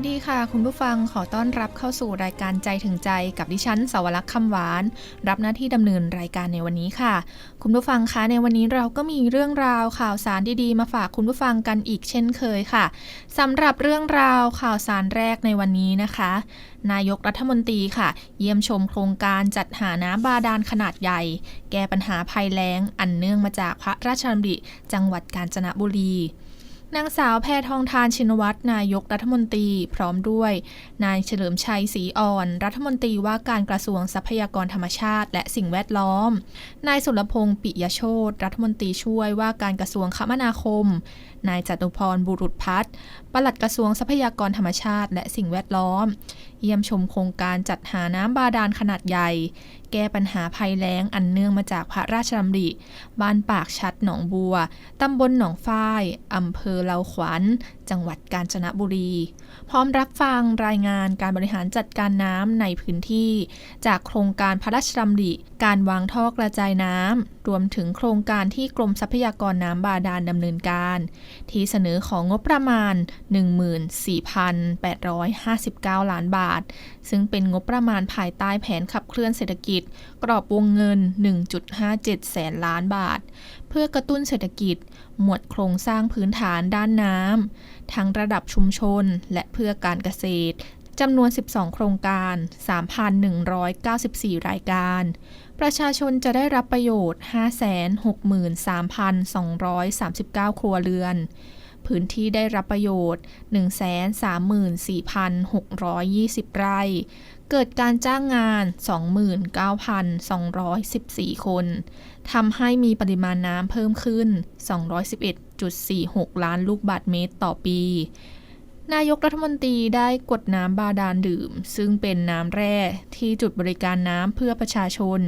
สดีค่ะ คุณผู้ฟังขอต้อนรับเข้าสู่รายการใจถึงใจกับดิฉันสาวรักษ์คำหวาน รับหน้าที่ดำเนินรายการในวันนี้ค่ะ คุณผู้ฟังคะในวันนี้เราก็มีเรื่องราวข่าวสารดีๆ มาฝากคุณผู้ฟังกันอีกเช่นเคยค่ะสำหรับเรื่องราวข่าวสารแรกในวันนี้นะคะ นายกรัฐมนตรีค่ะ เยี่ยมชมโครงการจัดหาน้ำบาดาลขนาดใหญ่ แก้ปัญหาภัยแล้งอันเนื่องมาจากพระราชดำริจังหวัดกาญจนบุรี นางสาวแพทองทานชินวัตรนายกรัฐมนตรี พร้อมด้วย นายเฉลิมชัยศรีอ่อน รัฐมนตรีว่าการกระทรวงทรัพยากรธรรมชาติ และสิ่งแวดล้อม นายสุรพงศ์ปิยโชตรัฐมนตรีช่วยว่าการกระทรวงคมนาคม นายจตุพรบุรุษพัฒน์ปลัดกระทรวงทรัพยากรธรรมชาติ และสิ่งแวดล้อม เยี่ยมชมโครงการจัดหาน้ำบาดาลขนาดใหญ่ แก้ปัญหาภัยแล้งอันเนื่องมาจากพระราชดำริ บ้านปากชัดหนองบัว ตำบลหนองฝ้ายอำเภอเลาขวัญ จังหวัดกาญจนบุรี พร้อมรับฟังรายงานการบริหารจัดการน้ำในพื้นที่ จากโครงการพระราชดำริ การวางท่อกระจายน้ำ รวมถึงโครงการที่กรมทรัพยากรน้ำบาดาลดำเนินการ ที่เสนอของงบประมาณ 14,859 ล้านบาท ซึ่งเป็นงบประมาณภายใต้แผนขับเคลื่อนเศรษฐกิจ กรอบวงเงิน 1.57 แสนล้านบาท เพื่อกระตุ้นเศรษฐกิจ หมวดโครงสร้างพื้นฐานด้านน้ำ ทั้งระดับชุมชน และเพื่อการเกษตรจำนวน 12 โครงการ 3,194 รายการ ประชาชนจะได้รับประโยชน์ 563,239 ครัวเรือน พื้นที่ได้รับประโยชน์ 134,620 ไร่ เกิดการจ้างงาน 29,214 คน ทำให้มีปริมาณน้ำเพิ่มขึ้น 211.46 ล้านลูกบาศก์เมตรต่อปี นายกรัฐมนตรีได้กดน้ำบาดาลดื่ม ซึ่งเป็นน้ำแร่ที่จุดบริการน้ำเพื่อประชาชน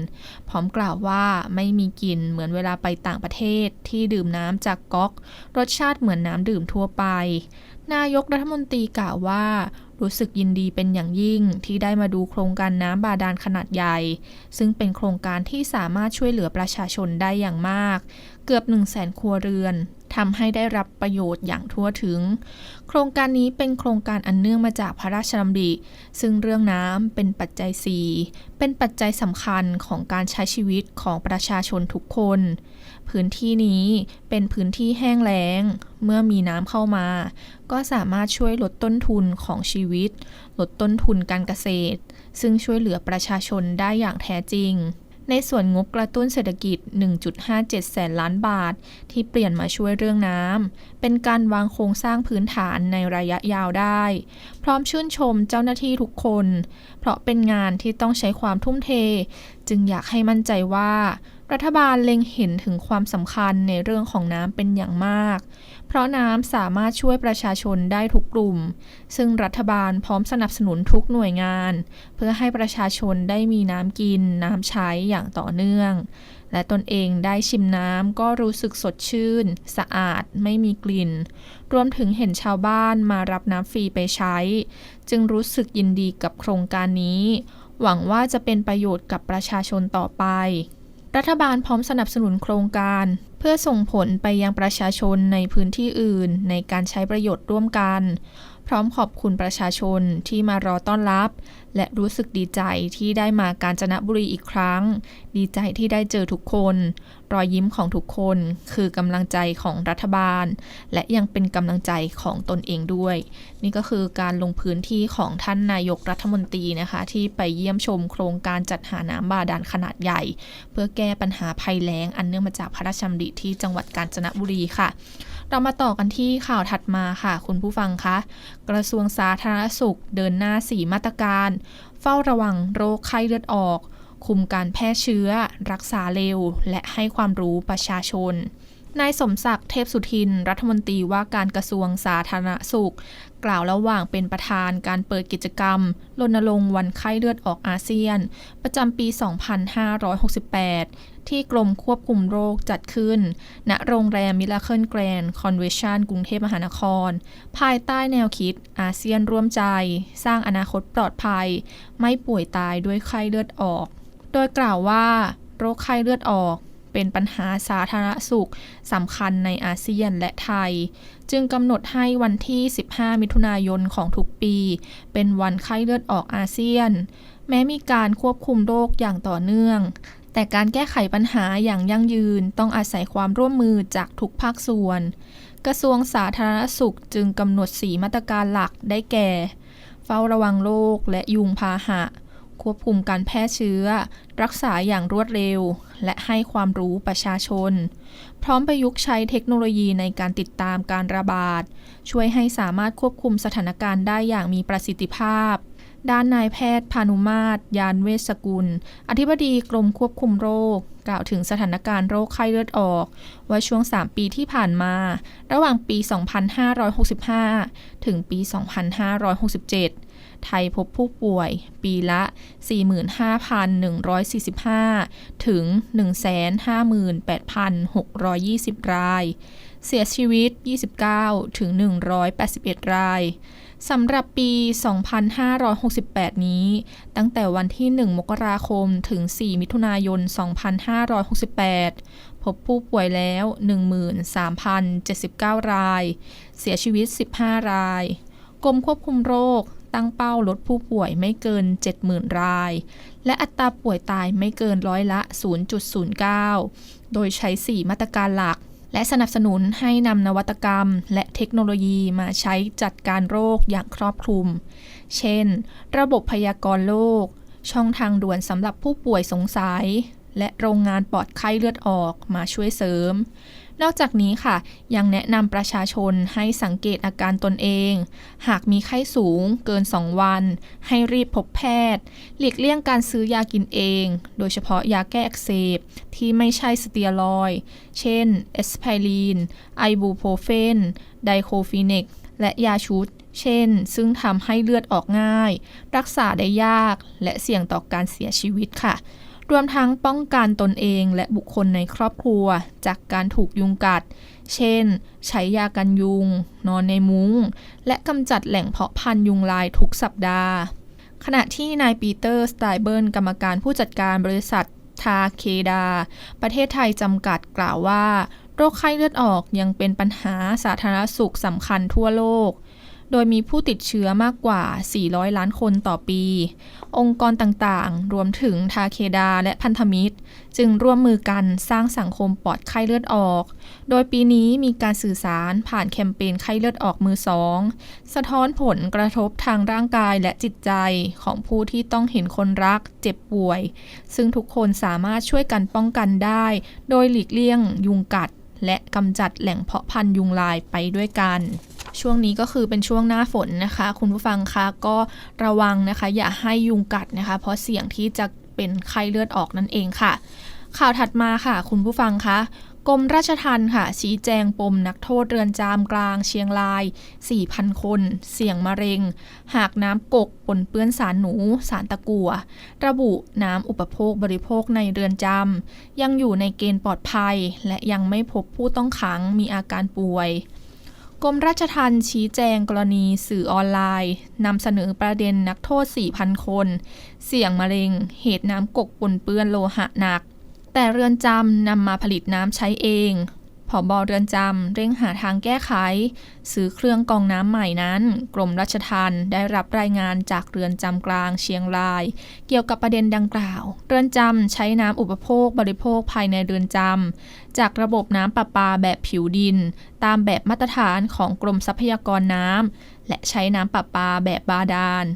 พร้อมกล่าวว่าไม่มีกลิ่นเหมือนเวลาไปต่างประเทศที่ดื่มน้ำจากก๊อก รสชาติเหมือนน้ำดื่มทั่วไป นายกรัฐมนตรีกล่าวว่ารู้สึกยินดีเป็นอย่างยิ่งที่ได้มาดูโครงการน้ำบาดาลขนาดใหญ่ ซึ่งเป็นโครงการที่สามารถช่วยเหลือประชาชนได้อย่างมาก เกือบ 1 0 0 0 0แสนครัวเรือนทำให้ได้รับประโยชน์อย่างทั่วถึง โครงการนี้เป็นโครงการอันเนื่องมาจากพระราชดำริ ซึ่งเรื่องน้ำเป็นปัจจัยสี่เป็นปัจจัยสำคัญของการใช้ชีวิตของประชาชนทุกคน พื้นที่นี้เป็นพื้นที่แห้งแล้ง เมื่อมีน้ำเข้ามา ก็สามารถช่วยลดต้นทุนของชีวิต ลดต้นทุนการเกษตร ซึ่งช่วยเหลือประชาชนได้อย่างแท้จริง ในส่วนงบกระตุ้นเศรษฐกิจ 1.57 แสนล้านบาท ที่เปลี่ยนมาช่วยเรื่องน้ำ เป็นการวางโครงสร้างพื้นฐานในระยะยาวได้ พร้อมชื่นชมเจ้าหน้าที่ทุกคน เพราะเป็นงานที่ต้องใช้ความทุ่มเท จึงอยากให้มั่นใจว่า รัฐบาลเล็งเห็นถึงความสำคัญในเรื่องของน้ำเป็นอย่างมาก เพราะน้ำสามารถช่วยประชาชนได้ทุกกลุ่ม ซึ่งรัฐบาลพร้อมสนับสนุนทุกหน่วยงาน เพื่อให้ประชาชนได้มีน้ำกิน น้ำใช้อย่างต่อเนื่อง และตนเองได้ชิมน้ำก็รู้สึกสดชื่น สะอาด ไม่มีกลิ่น รวมถึงเห็นชาวบ้านมารับน้ำฟรีไปใช้ จึงรู้สึกยินดีกับโครงการนี้ หวังว่าจะเป็นประโยชน์กับประชาชนต่อไป รัฐบาลพร้อมสนับสนุนโครงการ เพื่อส่งผลไปยังประชาชนในพื้นที่อื่น ในการใช้ประโยชน์ร่วมกัน พร้อมขอบคุณประชาชนที่มารอต้อนรับ และรู้สึกดีใจที่ได้มากาญจนบุรีอีกครั้ง ดีใจที่ได้เจอทุกคน รอยยิ้มของทุกคนคือกำลังใจของรัฐบาล และยังเป็นกำลังใจของตนเองด้วย นี่ก็คือการลงพื้นที่ของท่านนายกรัฐมนตรีนะคะ ที่ไปเยี่ยมชมโครงการจัดหาน้ำบาดาลขนาดใหญ่ เพื่อแก้ปัญหาภัยแล้งอันเนื่องมาจากพระราชดำริที่จังหวัดกาญจนบุรีค่ะเรามาต่อกันที่ข่าวถัดมาค่ะ คุณผู้ฟังคะ กระทรวงสาธารณสุขเดินหน้า4มาตรการ เฝ้าระวังโรคไข้เลือดออก คุมการแพร่เชื้อ รักษาเร็ว และให้ความรู้ประชาชน นายสมศักดิ์เทพสุทิน รัฐมนตรีว่าการกระทรวงสาธารณสุข กล่าวระหว่างเป็นประธานการเปิดกิจกรรมรณรงค์วันไข้เลือดออกอาเซียน ประจำปี 2568 ที่กรมควบคุมโรคจัดขึ้น ณ โรงแรมมิลาเคิลแกรนด์คอนเวชั่นกรุงเทพมหานคร ภายใต้แนวคิดอาเซียนร่วมใจ สร้างอนาคตปลอดภัย ไม่ป่วยตายด้วยไข้เลือดออก โดยกล่าวว่า โรคไข้เลือดออก เป็นปัญหาสาธารณสุขสำคัญในอาเซียนและไทย จึงกำหนดให้วันที่ 15 มิถุนายนของทุกปี เป็นวันไข้เลือดออกอาเซียน แม้มีการควบคุมโรคอย่างต่อเนื่อง แต่การแก้ไขปัญหาอย่างยั่งยืนต้องอาศัยความร่วมมือจากทุกภาคส่วน กระทรวงสาธารณสุขจึงกำหนดสีมาตรการหลักได้แก่ เฝ้าระวังโรคและยุงพาหะ ควบคุมการแพร่เชื้อ รักษาอย่างรวดเร็ว และให้ความรู้ประชาชน พร้อมประยุกต์ใช้เทคโนโลยีในการติดตามการระบาด ช่วยให้สามารถควบคุมสถานการณ์ได้อย่างมีประสิทธิภาพ ด้านนายแพทย์พานุมาตรยานเวชกุล อธิบดีกรมควบคุมโรค กล่าวถึงสถานการณ์โรคไข้เลือดออก ว่าช่วง 3 ปีที่ผ่านมา ระหว่างปี 2565 ถึงปี 2567 ไทยพบผู้ป่วย ปีละ 45,145 ถึง 158,620 ราย เสียชีวิต 29 ถึง 181 รายสำหรับปี 2568 นี้ ตั้งแต่วันที่ 1 มกราคม ถึง 4 มิถุนายน 2568 พบผู้ป่วยแล้ว 13,079 ราย เสียชีวิต 15 ราย กรมควบคุมโรค ตั้งเป้าลดผู้ป่วยไม่เกิน 70,000 ราย และอัตราป่วยตายไม่เกินร้อยละ 0.09 โดยใช้ 4 มาตรการหลัก และสนับสนุนให้นำนวัตกรรม และเทคโนโลยีมาใช้จัดการโรคอย่างครอบคลุม เช่น ระบบพยากรณ์โรค ช่องทางด่วนสำหรับผู้ป่วยสงสัย และโรงงานปลอดไข้เลือดออกมาช่วยเสริม นอกจากนี้ค่ะ ยังแนะนำประชาชนให้สังเกตอาการตนเอง หากมีไข้สูงเกิน 2 วัน ให้รีบพบแพทย์ หลีกเลี่ยงการซื้อยากินเอง โดยเฉพาะยาแก้อักเสบที่ไม่ใช่สเตียรอย เช่น เอสไพรีน ไอบูโพรเฟน ไดโคฟีเนกและยาชุดเช่น ซึ่งทำให้เลือดออกง่าย รักษาได้ยาก และเสี่ยงต่อการเสียชีวิตค่ะ รวมทั้งป้องกันตนเองและบุคคลในครอบครัว จากการถูกยุงกัด เช่น ใช้ยากันยุง นอนในมุง้ง และกำจัดแหล่งเพาะพันธุ์ยุงลายทุกสัปดาห์ ขณะที่นายปีเตอร์ สไตเบิร์น กรรมการผู้จัดการบริษัททาเคดา ประเทศไทยจำกัดกล่าวว่า โรคไข้เลือดออกยังเป็นปัญหาสาธารณสุขสำคัญทั่วโลก โดยมีผู้ติดเชื้อมากกว่า 400 ล้านคนต่อปี องค์กรต่างๆ รวมถึงทาเคดาและพันธมิตร จึงร่วมมือกันสร้างสังคมปลอดไข้เลือดออก โดยปีนี้มีการสื่อสารผ่านแคมเปญไข้เลือดออกมือสอง สะท้อนผลกระทบทางร่างกายและจิตใจของผู้ที่ต้องเห็นคนรักเจ็บป่วย ซึ่งทุกคนสามารถช่วยกันป้องกันได้ โดยหลีกเลี่ยงยุงกัด และกำจัดแหล่งเพาะพันธุ์ยุงลายไปด้วยกัน ช่วงนี้ก็คือเป็นช่วงหน้าฝนนะคะ คุณผู้ฟังคะก็ระวังนะคะ อย่าให้ยุงกัดนะคะ เพราะเสี่ยงที่จะเป็นไข้เลือดออกนั่นเองค่ะ ข่าวถัดมาค่ะ คุณผู้ฟังคะกรมราชทัณฑ์ค่ะ ชี้แจงปมนักโทษเรือนจำกลางเชียงราย 4,000 คน เสี่ยงมะเร็ง หากน้ำกกปนเปื้อนสารหนู สารตะกัว ระบุน้ำอุปโภคบริโภคในเรือนจำยังอยู่ในเกณฑ์ปลอดภัย และยังไม่พบผู้ต้องขังมีอาการป่วย กรมราชทัณฑ์ชี้แจงกรณีสื่อออนไลน์นำเสนอประเด็นนักโทษ 4,000 คน เสี่ยงมะเร็ง เหตุน้ำกกปนเปื้อนโลหะหนัก แต่เรือนจำนำมาผลิตน้ำใช้เอง ผอบอเรือนจำเร่งหาทางแก้ไข ซื้อเครื่องกองน้ำใหม่นั้น กรมราชทัณฑ์ได้รับรายงานจากเรือนจำกลางเชียงราย เกี่ยวกับประเด็นดังกล่าว เรือนจำใช้น้ำอุปโภคบริโภคภายในเรือนจำจากระบบน้ำประปาแบบผิวดิน ตามแบบมาตรฐานของกรมทรัพยากรน้ำและใช้น้ำประปาแบบบาดาล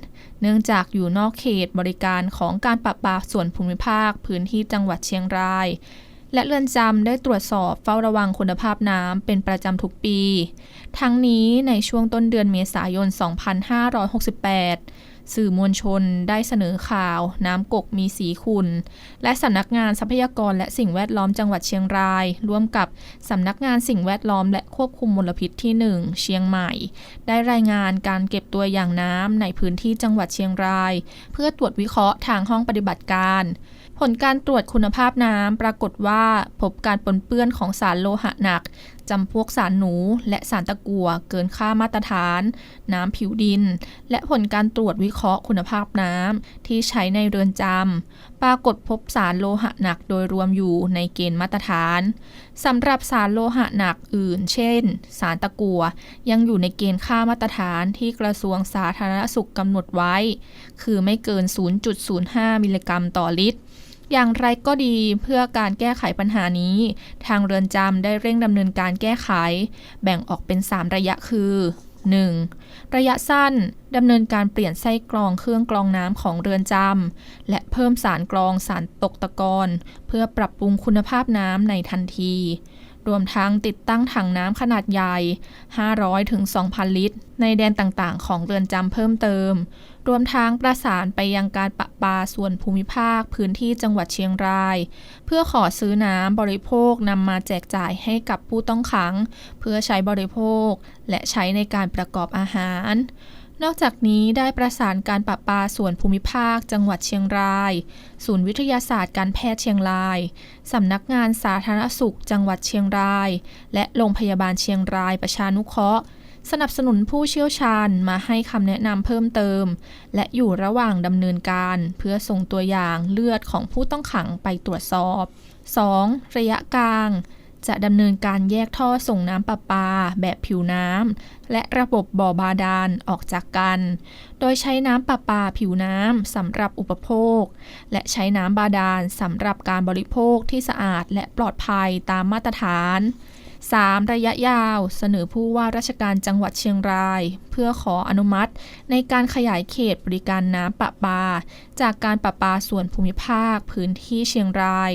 เนื่องจากอยู่นอกเขตบริการของการประปาส่วนภูมิภาคพื้นที่จังหวัดเชียงราย และเรือนจำได้ตรวจสอบเฝ้าระวังคุณภาพน้ำเป็นประจำทุกปี ทั้งนี้ในช่วงต้นเดือนเมษายน 2568 สื่อมวลชนได้เสนอข่าว น้ำกกมีสีขุ่นและสำนักงานทรัพยากรและสิ่งแวดล้อมจังหวัดเชียงราย ร่วมกับสำนักงานสิ่งแวดล้อมและควบคุมมลพิษที่ 1 เชียงใหม่ ได้รายงานการเก็บตัวอย่างน้ำในพื้นที่จังหวัดเชียงราย เพื่อตรวจวิเคราะห์ทางห้องปฏิบัติการ ผลการตรวจคุณภาพน้ำปรากฏว่าพบการปนเปื้อนของสารโลหะหนักจำพวกสารหนูและสารตะกั่วเกินค่ามาตรฐาน น้ำผิวดิน และผลการตรวจวิเคราะห์คุณภาพน้ำที่ใช้ในเรือนจำปรากฏพบสารโลหะหนักโดยรวมอยู่ในเกณฑ์มาตรฐานสำหรับสารโลหะหนักอื่น เช่น สารตะกั่วยังอยู่ในเกณฑ์ค่ามาตรฐานที่กระทรวงสาธารณสุขกำหนดไว้ คือไม่เกิน 0.05 มิลลิกรัมต่อลิตร อย่างไรก็ดีเพื่อการแก้ไขปัญหานี้ ทางเรือนจำได้เร่งดำเนินการแก้ไข แบ่งออกเป็น 3 ระยะคือ 1. ระยะสั้นดำเนินการเปลี่ยนไส้กรองเครื่องกรองน้ำของเรือนจำและเพิ่มสารกรองสารตกตะกอนเพื่อปรับปรุงคุณภาพน้ำในทันที รวมทั้งติดตั้งถังน้ำขนาดใหญ่ 500ถึง2,000ลิตร ในแดนต่างๆ ของเรือนจำเพิ่มเติม รวมทั้งประสานไปยังการประปาส่วนภูมิภาคพื้นที่จังหวัดเชียงราย เพื่อขอซื้อน้ำบริโภคนำมาแจกจ่ายให้กับผู้ต้องขัง เพื่อใช้บริโภคและใช้ในการประกอบอาหาร นอกจากนี้ได้ประสานการประปาส่วนภูมิภาค จังหวัดเชียงราย ศูนย์วิทยาศาสตร์การแพทย์เชียงราย สำนักงานสาธารณสุข จังหวัดเชียงราย และโรงพยาบาลเชียงรายประชานุเคราะห์ สนับสนุนผู้เชี่ยวชาญมาให้คำแนะนำเพิ่มเติม และอยู่ระหว่างดำเนินการ เพื่อส่งตัวอย่างเลือดของผู้ต้องขังไปตรวจสอบ 2. ระยะกลาง จะดำเนินการแยกท่อส่งน้ำประปา แบบผิวน้ำและระบบบ่อบาดาลออกจากกัน โดยใช้น้ำประปาผิวน้ำสำหรับอุปโภค และใช้น้ำบาดาลสำหรับการบริโภคที่สะอาดและปลอดภัยตามมาตรฐาน 3. ระยะยาว เสนอผู้ว่าราชการจังหวัดเชียงราย พื่อขออนุมัติ ในการขยายเขตบริการน้ำประปา จากการประปาส่วนภูมิภาค พื้นที่เชียงราย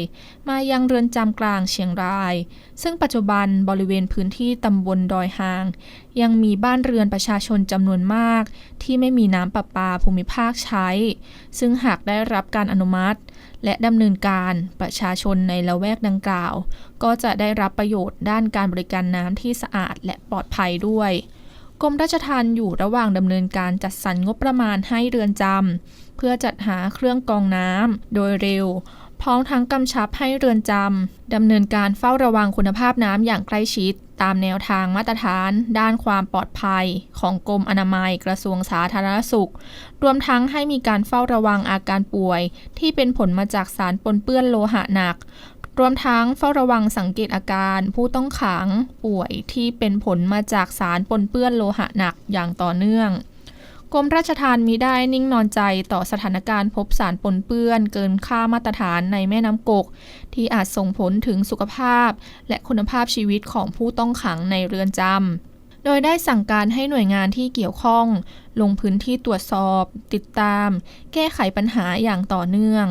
มายังเรือนจำกลางเชียงราย ซึ่งปัจจุบันบริเวณพื้นที่ตำบลดอยหาง ยังมีบ้านเรือนประชาชนจำนวนมาก ที่ไม่มีน้ำประปาภูมิภาคใช้ ซึ่งหากได้รับการอนุมัติ และดำเนินการประชาชนในละแวกดังกล่าว ก็จะได้รับประโยชน์ด้านการบริการน้ำที่สะอาดและปลอดภัยด้วย กรมราชทัณฑ์อยู่ระหว่างดำเนินการจัดสรรงบประมาณให้เรือนจำเพื่อจัดหาเครื่องกรองน้ำโดยเร็ว พร้อมทั้งกำชับให้เรือนจำดำเนินการเฝ้าระวังคุณภาพน้ำอย่างใกล้ชิด ตามแนวทางมาตรฐาน ด้านความปลอดภัย ของกรมอนามัยกระทรวงสาธารณสุข รวมทั้งให้มีการเฝ้าระวังอาการป่วย ที่เป็นผลมาจากสารปนเปื้อนโลหะหนัก รวมทั้งเฝ้าระวังสังเกตอาการผู้ต้องขังป่วยที่เป็นผลมาจากสารปนเปื้อนโลหะหนักอย่างต่อเนื่องกรมราชทานมิได้นิ่งนอนใจต่อสถานการณ์พบสารปนเปื้อนเกินค่ามาตรฐานในแม่น้ำกก ที่อาจส่งผลถึงสุขภาพ และคุณภาพชีวิตของผู้ต้องขังในเรือนจำ โดยได้สั่งการให้หน่วยงานที่เกี่ยวข้อง ลงพื้นที่ตรวจสอบ ติดตาม แก้ไขปัญหาอย่างต่อเนื่อง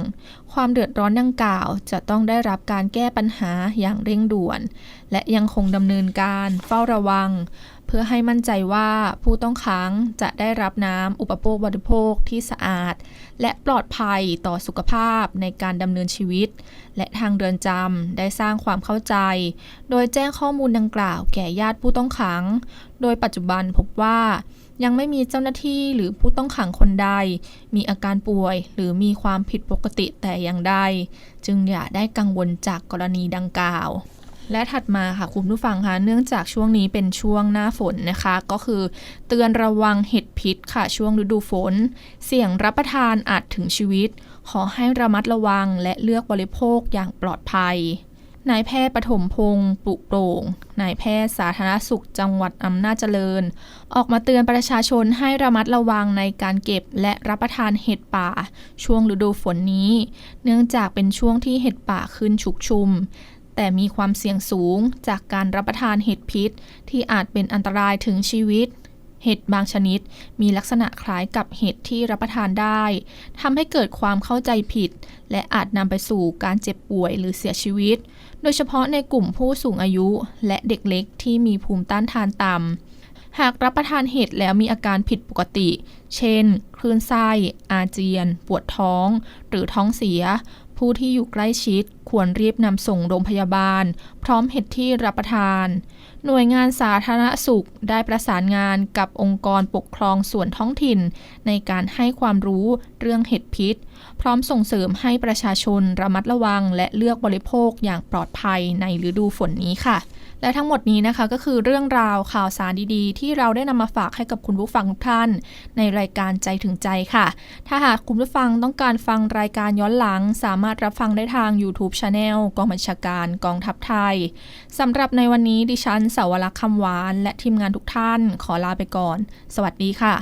ความเดือดร้อนดังกล่าว จะต้องได้รับการแก้ปัญหาอย่างเร่งด่วน และยังคงดำเนินการเฝ้าระวัง เพื่อให้มั่นใจว่าผู้ต้องขังจะได้รับน้ำอุปโภคบริโภคที่สะอาด และปลอดภัยต่อสุขภาพในการดำเนินชีวิต และทางเรือนจำได้สร้างความเข้าใจ โดยแจ้งข้อมูลดังกล่าวแก่ญาติผู้ต้องขัง โดยปัจจุบันพบว่ายังไม่มีเจ้าหน้าที่หรือผู้ต้องขังคนใด มีอาการป่วยหรือมีความผิดปกติแต่อย่างใด จึงอย่าได้กังวลจากกรณีดังกล่าว และถัดมาค่ะคุณผู้ฟังคะเนื่องจากช่วงนี้เป็นช่วงหน้าฝนนะคะ ก็คือ เตือนระวังเห็ดพิษค่ะช่วงฤดูฝน เสี่ยงรับประทานอาจถึงชีวิต ขอให้ระมัดระวังและเลือกบริโภคอย่างปลอดภัยนายแพทย์ปฐมพงศ์ปุโปร่ง นายแพทย์สาธารณสุขจังหวัดอำนาจเจริญ ออกมาเตือนประชาชนให้ระมัดระวังในการเก็บและรับประทานเห็ดป่า ช่วงฤดูฝนนี้ เนื่องจากเป็นช่วงที่เห็ดป่าขึ้นชุกชุม แต่มีความเสี่ยงสูงจากการรับประทานเห็ดพิษ ที่อาจเป็นอันตรายถึงชีวิต เห็ดบางชนิด มีลักษณะคล้ายกับเห็ดที่รับประทานได้ทำให้เกิดความเข้าใจผิด และอาจนำไปสู่การเจ็บป่วยหรือเสียชีวิต โดยเฉพาะในกลุ่มผู้สูงอายุและเด็กเล็กที่มีภูมิต้านทานต่ำหากรับประทานเห็ดแล้วมีอาการผิดปกติ เช่น คลื่นไส้ อาเจียน ปวดท้อง หรือท้องเสีย ผู้ที่อยู่ใกล้ชิดควรรีบนำส่งโรงพยาบาลพร้อมเห็ดที่รับประทาน หน่วยงานสาธารณสุขได้ประสานงานกับองค์กรปกครองส่วนท้องถิ่น ในการให้ความรู้เรื่องเห็ดพิษ พร้อมส่งเสริมให้ประชาชนระมัดระวัง และเลือกบริโภคอย่างปลอดภัยในฤดูฝนนี้ค่ะ และทั้งหมดนี้นะคะก็คือเรื่องราวข่าวสารดีๆ ที่เราได้นำมาฝากให้กับคุณผู้ฟังทุกท่าน ในรายการใจถึงใจค่ะ ถ้าหากคุณผู้ฟังต้องการฟังรายการย้อนหลัง สามารถรับฟังได้ทาง YouTube Channel กองบัญชาการกองทัพไทยสำหรับในวันนี้ดิฉันสาวรักษ์คำหวาน และทีมงานทุกท่านขอลาไปก่อน สวัสดีค่ะ